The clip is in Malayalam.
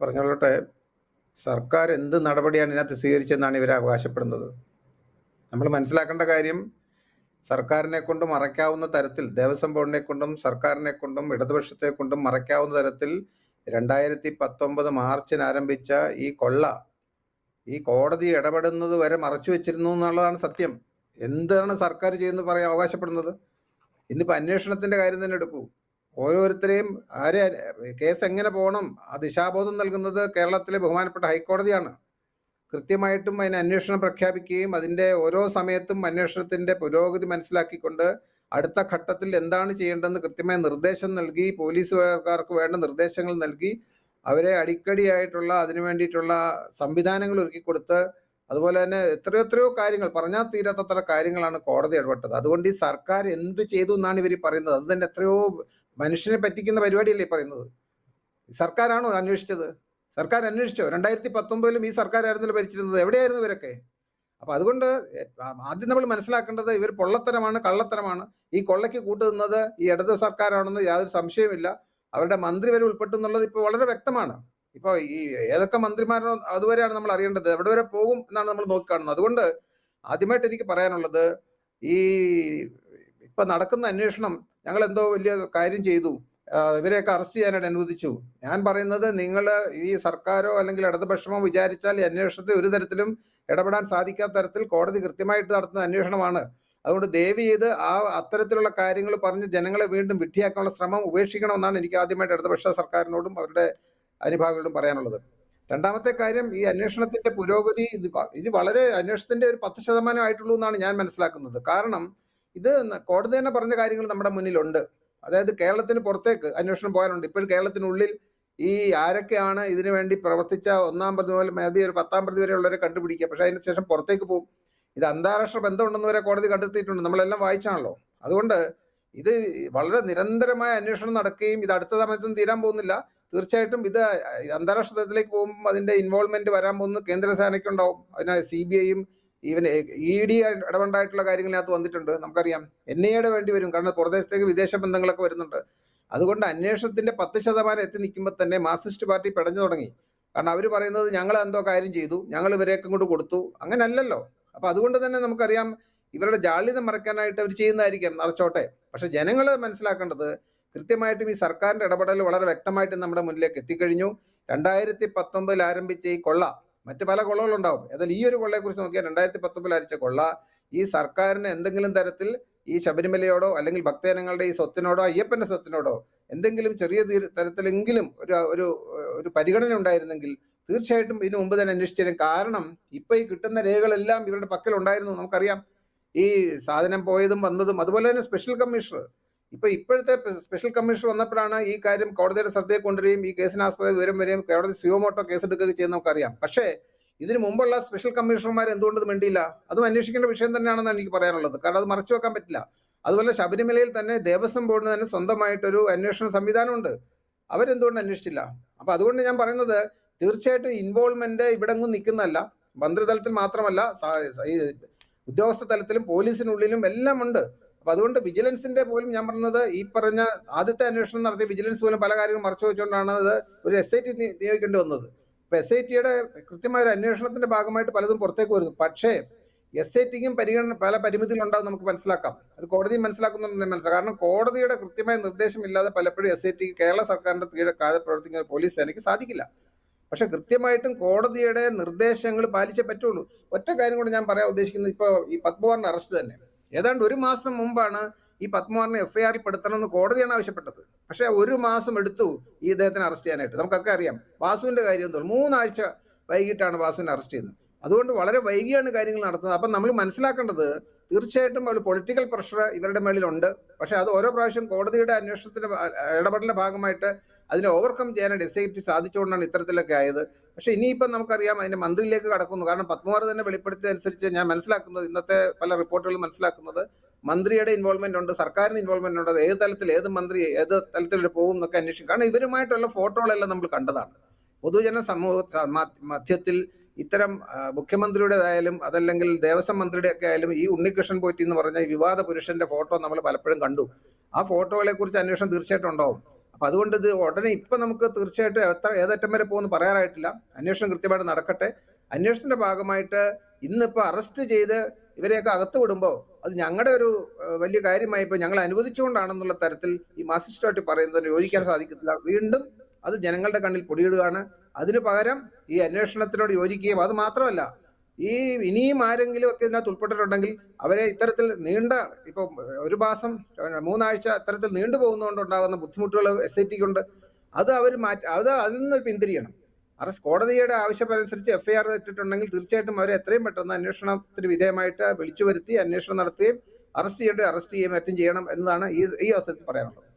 പറഞ്ഞോളട്ടെ സർക്കാർ എന്ത് നടപടിയാണ് ഇതിനകത്ത് സ്വീകരിച്ചതെന്നാണ് ഇവർ അവകാശപ്പെടുന്നത്. നമ്മൾ മനസ്സിലാക്കേണ്ട കാര്യം സർക്കാരിനെ കൊണ്ട് മറയ്ക്കാവുന്ന തരത്തിൽ ദേവസ്വം ബോർഡിനെ കൊണ്ടും സർക്കാരിനെ കൊണ്ടും ഇടതുപക്ഷത്തെ കൊണ്ടും മറയ്ക്കാവുന്ന തരത്തിൽ രണ്ടായിരത്തി പത്തൊമ്പത് മാർച്ചിന് ആരംഭിച്ച ഈ കൊള്ള ഈ കോടതി ഇടപെടുന്നത് വരെ മറച്ചു വെച്ചിരുന്നു എന്നുള്ളതാണ് സത്യം. എന്താണ് സർക്കാർ ചെയ്യുന്നത് പറയാൻ അവകാശപ്പെടുന്നത്? ഇന്നിപ്പോൾ അന്വേഷണത്തിന്റെ കാര്യം തന്നെ എടുക്കൂ. ഓരോരുത്തരെയും ആരെ കേസ് എങ്ങനെ പോകണം ആ ദിശാബോധം നൽകുന്നത് കേരളത്തിലെ ബഹുമാനപ്പെട്ട ഹൈക്കോടതിയാണ്. കൃത്യമായിട്ടും അതിന് അന്വേഷണം പ്രഖ്യാപിക്കുകയും അതിന്റെ ഓരോ സമയത്തും അന്വേഷണത്തിന്റെ പുരോഗതി മനസ്സിലാക്കിക്കൊണ്ട് അടുത്ത ഘട്ടത്തിൽ എന്താണ് ചെയ്യേണ്ടതെന്ന് കൃത്യമായ നിർദ്ദേശം നൽകി പോലീസുകാർക്ക് വേണ്ട നിർദ്ദേശങ്ങൾ നൽകി അവരെ അടിക്കടിയായിട്ടുള്ള അതിനു വേണ്ടിയിട്ടുള്ള സംവിധാനങ്ങൾ ഒരുക്കി കൊടുത്ത് അതുപോലെ തന്നെ എത്രയോ എത്രയോ കാര്യങ്ങൾ പറഞ്ഞാൽ തീരാത്തത്ര കാര്യങ്ങളാണ് കോടതി ഇടപെട്ടത്. അതുകൊണ്ട് ഈ സർക്കാർ എന്ത് ചെയ്തു എന്നാണ് ഇവർ പറയുന്നത്. അത് തന്നെ എത്രയോ മനുഷ്യനെ പറ്റിക്കുന്ന പരിപാടിയല്ലേ പറയുന്നത്? സർക്കാരാണോ അന്വേഷിച്ചത്? സർക്കാർ അന്വേഷിച്ചോ? രണ്ടായിരത്തി പത്തൊമ്പതിലും ഈ സർക്കാരായിരുന്നല്ലോ ഭരിച്ചിരുന്നത്. എവിടെയായിരുന്നു ഇവരൊക്കെ? അപ്പൊ അതുകൊണ്ട് ആദ്യം നമ്മൾ മനസ്സിലാക്കേണ്ടത് ഇവർ പൊള്ളത്തരമാണ് കള്ളത്തരമാണ്. ഈ കൊള്ളയ്ക്ക് കൂട്ടുനിന്നത് ഈ ഇടത് സർക്കാരാണെന്ന് യാതൊരു സംശയമില്ല അവരുടെ മന്ത്രി വരെ ഉൾപ്പെട്ടു എന്നുള്ളത് ഇപ്പോൾ വളരെ വ്യക്തമാണ്. ഇപ്പോൾ ഈ ഏതൊക്കെ മന്ത്രിമാരോ അതുവരെയാണ് നമ്മൾ അറിയേണ്ടത്. എവിടെ വരെ പോകും എന്നാണ് നമ്മൾ നോക്കിക്കാണുന്നത്. അതുകൊണ്ട് ആദ്യമായിട്ട് എനിക്ക് പറയാനുള്ളത് ഈ ഇപ്പൊ നടക്കുന്ന അന്വേഷണം ഞങ്ങൾ എന്തോ വലിയ കാര്യം ചെയ്തു. ഇവരെയൊക്കെ അറസ്റ്റ് ചെയ്യാനായിട്ട് അനുവദിച്ചു. ഞാൻ പറയുന്നത് നിങ്ങൾ ഈ സർക്കാരോ അല്ലെങ്കിൽ ഇടതുപക്ഷമോ വിചാരിച്ചാൽ അന്വേഷണത്തെ ഒരു തരത്തിലും ഇടപെടാൻ സാധിക്കാത്ത തരത്തിൽ കോടതി കൃത്യമായിട്ട് നടത്തുന്ന അന്വേഷണമാണ്. അതുകൊണ്ട് ദയവ് ചെയ്ത് ആ അത്തരത്തിലുള്ള കാര്യങ്ങൾ പറഞ്ഞ് ജനങ്ങളെ വീണ്ടും വിഡ്ഢിയാക്കാനുള്ള ശ്രമം ഉപേക്ഷിക്കണമെന്നാണ് എനിക്ക് ആദ്യമായിട്ട് ഇടതുപക്ഷ സർക്കാരിനോടും അവരുടെ അനുഭാവികളോടും പറയാനുള്ളത്. രണ്ടാമത്തെ കാര്യം ഈ അന്വേഷണത്തിന്റെ പുരോഗതി ഇത് ഇത് വളരെ അന്വേഷണത്തിന്റെ ഒരു പത്ത് ശതമാനം ആയിട്ടുള്ളൂ എന്നാണ് ഞാൻ മനസ്സിലാക്കുന്നത്. കാരണം ഇത് കോടതി തന്നെ പറഞ്ഞ കാര്യങ്ങൾ നമ്മുടെ മുന്നിലുണ്ട്. അതായത് കേരളത്തിന് പുറത്തേക്ക് അന്വേഷണം പോകാനുണ്ട്. ഇപ്പോൾ കേരളത്തിനുള്ളിൽ ഈ ആരൊക്കെയാണ് ഇതിനു വേണ്ടി പ്രവർത്തിച്ച ഒന്നാം പ്രതി മുതൽ മേബി ഒരു പത്താം പ്രതി വരെയുള്ളവരെ കണ്ടുപിടിക്കുക. പക്ഷെ അതിന് ശേഷം പുറത്തേക്ക് പോകും. ഇത് അന്താരാഷ്ട്ര ബന്ധമുണ്ടെന്ന് വരെ കോടതി കണ്ടെത്തിയിട്ടുണ്ട്. നമ്മളെല്ലാം വായിച്ചാണല്ലോ. അതുകൊണ്ട് ഇത് വളരെ നിരന്തരമായ അന്വേഷണം നടക്കുകയും ഇത് അടുത്ത സമയത്തും തീരാൻ പോകുന്നില്ല. തീർച്ചയായിട്ടും ഇത് അന്താരാഷ്ട്ര തലത്തിലേക്ക് പോകുമ്പോൾ അതിന്റെ ഇൻവോൾവ്മെന്റ് വരാൻ പോകുന്നത് കേന്ദ്ര സേനയ്ക്കുണ്ടാവും അതിന് സി ബി ഐയും ഈവൻ ഇ ഡി ഇടപെടായിട്ടുള്ള കാര്യങ്ങളിനകത്ത് വന്നിട്ടുണ്ട്. നമുക്കറിയാം എൻ ഐ എയുടെ വേണ്ടി വരും. കാരണം പുറദേശത്തേക്ക് വിദേശ ബന്ധങ്ങളൊക്കെ വരുന്നുണ്ട്. അതുകൊണ്ട് അന്വേഷണത്തിന്റെ പത്ത് ശതമാനം എത്തി നിൽക്കുമ്പോൾ തന്നെ മാർക്സിസ്റ്റ് പാർട്ടി പെടഞ്ഞു തുടങ്ങി. കാരണം അവർ പറയുന്നത് ഞങ്ങൾ എന്തോ കാര്യം ചെയ്തു ഞങ്ങൾ ഇവരെയൊക്കെ കൊണ്ട് കൊടുത്തു. അങ്ങനല്ലല്ലോ. അപ്പൊ അതുകൊണ്ട് തന്നെ നമുക്കറിയാം ഇവരുടെ ജാള്യത മറക്കാനായിട്ട് അവർ ചെയ്യുന്നതായിരിക്കാം നിറച്ചോട്ടെ പക്ഷെ ജനങ്ങൾ മനസ്സിലാക്കേണ്ടത് കൃത്യമായിട്ടും ഈ സർക്കാരിന്റെ ഇടപെടൽ വളരെ വ്യക്തമായിട്ട് നമ്മുടെ മുന്നിലേക്ക് എത്തിക്കഴിഞ്ഞു. രണ്ടായിരത്തി പത്തൊമ്പതിൽ ആരംഭിച്ച ഈ കൊള്ള മറ്റു പല കൊള്ളകളുണ്ടാവും. എന്നാൽ ഈ ഒരു കൊള്ളയെ കുറിച്ച് നോക്കിയാൽ രണ്ടായിരത്തി പത്തൊമ്പതിൽ അരിച്ച കൊള്ള ഈ സർക്കാരിന് എന്തെങ്കിലും തരത്തിൽ ഈ ശബരിമലയോടോ അല്ലെങ്കിൽ ഭക്തജനങ്ങളുടെ ഈ സ്വത്തിനോടോ അയ്യപ്പന്റെ സ്വത്തിനോടോ എന്തെങ്കിലും ചെറിയ തീര- തരത്തിലെങ്കിലും ഒരു ഒരു ഒരു പരിഗണന ഉണ്ടായിരുന്നെങ്കിൽ തീർച്ചയായിട്ടും ഇതിനു മുമ്പ് തന്നെ അന്വേഷിച്ചതിന് കാരണം ഇപ്പൊ ഈ കിട്ടുന്ന രേഖകളെല്ലാം ഇവരുടെ പക്കൽ ഉണ്ടായിരുന്നു നമുക്കറിയാം. ഈ സാധനം പോയതും വന്നതും അതുപോലെ തന്നെ സ്പെഷ്യൽ കമ്മീഷണർ ഇപ്പൊ ഇപ്പോഴത്തെ സ്പെഷ്യൽ കമ്മീഷൻ വന്നപ്പോഴാണ് ഈ കാര്യം കോടതിയുടെ ശ്രദ്ധയെ കൊണ്ടുവരികയും ഈ കേസിനാസ്പദ വിവരം വരികയും കോടതി സിയോമോട്ടോ കേസ് എടുക്കുകയും ചെയ്യുന്ന നമുക്കറിയാം. പക്ഷേ ഇതിനു മുമ്പുള്ള സ്പെഷ്യൽ കമ്മീഷണർമാർ എന്തുകൊണ്ട് മിണ്ടിയില്ല? അതും അന്വേഷിക്കേണ്ട വിഷയം തന്നെയാണെന്നാണ് എനിക്ക് പറയാനുള്ളത്. കാരണം അത് മറച്ചു വെക്കാൻ പറ്റില്ല. അതുപോലെ ശബരിമലയിൽ തന്നെ ദേവസ്വം ബോർഡിന് തന്നെ സ്വന്തമായിട്ടൊരു അന്വേഷണ സംവിധാനമുണ്ട്. അവരെന്തുകൊണ്ട് അന്വേഷിച്ചില്ല? അപ്പൊ അതുകൊണ്ട് ഞാൻ പറയുന്നത് തീർച്ചയായിട്ടും ഇൻവോൾവ്മെന്റ് ഇവിടെങ്ങും നിൽക്കുന്നതല്ല. മന്ത്രിതലത്തിൽ മാത്രമല്ല ഉദ്യോഗസ്ഥ തലത്തിലും പോലീസിനുള്ളിലും എല്ലാം ഉണ്ട് അപ്പൊ അതുകൊണ്ട് വിജിലൻസിന്റെ പോലും ഞാൻ പറഞ്ഞത് ഈ പറഞ്ഞ ആദ്യത്തെ അന്വേഷണം നടത്തിയ വിജിലൻസ് പോലും പല കാര്യങ്ങളും മറച്ചു വെച്ചുകൊണ്ടാണ് അത് ഒരു എസ് ഐ ടി നിയോഗിക്കേണ്ടി വന്നത്. ഇപ്പൊ എസ് ഐ ടിയുടെ കൃത്യമായ ഒരു അന്വേഷണത്തിന്റെ ഭാഗമായിട്ട് പലതും പുറത്തേക്ക് വരുന്നു. പക്ഷേ എസ് ഐ ടിക്കും പരിഗണന പല പരിമിതികളുണ്ടാവും നമുക്ക് മനസ്സിലാക്കാം. അത് കോടതി മനസ്സിലാക്കുന്നുണ്ടെന്ന് മനസ്സിലാക്കാം. കാരണം കോടതിയുടെ കൃത്യമായ നിർദ്ദേശം ഇല്ലാതെ പലപ്പോഴും എസ് ഐ ടിക്ക് കേരള സർക്കാരിന്റെ കീഴെ കാഴ്ച പ്രവർത്തിക്കുന്ന പോലീസ് സേനയ്ക്ക് സാധിക്കില്ല. പക്ഷെ കൃത്യമായിട്ടും കോടതിയുടെ നിർദ്ദേശങ്ങൾ പാലിച്ചേ പറ്റുള്ളൂ. ഒറ്റ കാര്യം കൂടെ ഞാൻ പറയാൻ ഉദ്ദേശിക്കുന്നത് ഇപ്പോൾ ഈ പത്മകുമാറിന്റെ അറസ്റ്റ് തന്നെ. ഏതാണ്ട് ഒരു മാസം മുമ്പാണ് ഈ പത്മകുമാറിനെ എഫ് ഐ എഫ്ഐആറിൽ പെടുത്തണമെന്ന് കോടതിയാണ് ആവശ്യപ്പെട്ടത്. പക്ഷേ ഒരു മാസം എടുത്തു ഈ ഇദ്ദേഹത്തിനെ അറസ്റ്റ് ചെയ്യാനായിട്ട്. നമുക്കൊക്കെ അറിയാം. വാസുവിന്റെ കാര്യം തോന്നുന്നു മൂന്നാഴ്ച വൈകിട്ടാണ് വാസുവിനെ അറസ്റ്റ് ചെയ്യുന്നത്. അതുകൊണ്ട് വളരെ വൈകിയാണ് കാര്യങ്ങൾ നടത്തുന്നത്. അപ്പം നമ്മൾ മനസ്സിലാക്കേണ്ടത് തീർച്ചയായിട്ടും ഒരു പൊളിറ്റിക്കൽ പ്രഷർ ഇവരുടെ മേളിലുണ്ട് പക്ഷെ അത് ഓരോ പ്രാവശ്യം കോടതിയുടെ അന്വേഷണത്തിന്റെ ഇടപെടലിന്റെ ഭാഗമായിട്ട് അതിനെ ഓവർകം ചെയ്യാനായിട്ട് എസ് ഐ ടി സാധിച്ചുകൊണ്ടാണ് ഇത്തരത്തിലൊക്കെ ആയത്. പക്ഷെ ഇനിയിപ്പം നമുക്കറിയാം അതിന്റെ മന്ത്രിയിലേക്ക് കടക്കുന്നു. കാരണം പത്മകുമാർ തന്നെ വെളിപ്പെടുത്തിയതനുസരിച്ച് ഞാൻ മനസ്സിലാക്കുന്നത് ഇന്നത്തെ പല റിപ്പോർട്ടുകളും മനസ്സിലാക്കുന്നത് മന്ത്രിയുടെ ഇൻവോൾവ്മെന്റ് ഉണ്ട് സർക്കാരിന് ഇൻവോൾവ്മെന്റ് ഉണ്ട് ഏത് തലത്തിൽ ഏത് മന്ത്രി ഏത് തലത്തിൽ പോകും എന്നൊക്കെ അന്വേഷിക്കും. കാരണം ഇവരുമായിട്ടുള്ള ഫോട്ടോകളെല്ലാം നമ്മൾ കണ്ടതാണ്. പൊതുജന സമൂഹ മധ്യത്തിൽ ഇത്തരം മുഖ്യമന്ത്രിയുടേതായാലും അതല്ലെങ്കിൽ ദേവസ്വം മന്ത്രിയുടെ ഒക്കെ ആയാലും ഈ ഉണ്ണികൃഷ്ണൻ പോറ്റി എന്ന് പറഞ്ഞ വിവാദ പുരുഷന്റെ ഫോട്ടോ നമ്മൾ പലപ്പോഴും കണ്ടു. ആ ഫോട്ടോകളെ കുറിച്ച് അന്വേഷണം തീർച്ചയായിട്ടും ഉണ്ടാവും. അപ്പൊ അതുകൊണ്ട് ഇത് ഉടനെ ഇപ്പൊ നമുക്ക് തീർച്ചയായിട്ടും എത്ര ഏതറ്റം വരെ പോകുമെന്ന് പറയാറായിട്ടില്ല. അന്വേഷണം കൃത്യമായിട്ട് നടക്കട്ടെ. അന്വേഷണത്തിന്റെ ഭാഗമായിട്ട് ഇന്നിപ്പോ അറസ്റ്റ് ചെയ്ത് ഇവരെയൊക്കെ അകത്ത് വിടുമ്പോൾ അത് ഞങ്ങളുടെ ഒരു വലിയ കാര്യമായി ഇപ്പൊ ഞങ്ങൾ അനുവദിച്ചുകൊണ്ടാണെന്നുള്ള തരത്തിൽ ഈ മാസിസ്റ്റായിട്ട് പറയുന്നതിന് യോജിക്കാൻ സാധിക്കത്തില്ല. വീണ്ടും അത് ജനങ്ങളുടെ കണ്ണിൽ പൊടിയിടുകയാണ്. അതിനു പകരം ഈ അന്വേഷണത്തിനോട് യോജിക്കുകയും അത് മാത്രമല്ല ഈ ഇനിയും ആരെങ്കിലും ഒക്കെ ഇതിനകത്ത് ഉൾപ്പെട്ടിട്ടുണ്ടെങ്കിൽ അവരെ ഇത്തരത്തിൽ നീണ്ട ഇപ്പൊ ഒരു മാസം മൂന്നാഴ്ച ഇത്തരത്തിൽ നീണ്ടു പോകുന്നതുകൊണ്ട് ഉണ്ടാകുന്ന ബുദ്ധിമുട്ടുകൾ എസ് ഐ ടിക്കുണ്ട്. അത് അവർ മാറ്റി അത് അതിൽ നിന്ന് പിന്തിരിയണം അറസ്റ്റ് കോടതിയുടെ ആവശ്യമനുസരിച്ച് എഫ്ഐആർ ഇട്ടിട്ടുണ്ടെങ്കിൽ തീർച്ചയായിട്ടും അവരെ എത്രയും പെട്ടെന്ന് അന്വേഷണത്തിന് വിധേയമായിട്ട് വിളിച്ചു വരുത്തി അന്വേഷണം നടത്തുകയും അറസ്റ്റ് ചെയ്യേണ്ടത് അറസ്റ്റ് ചെയ്യുകയും മറ്റും ചെയ്യണം എന്നതാണ് ഈ ഈ അവസരത്തിൽ പറയാനുള്ളത്.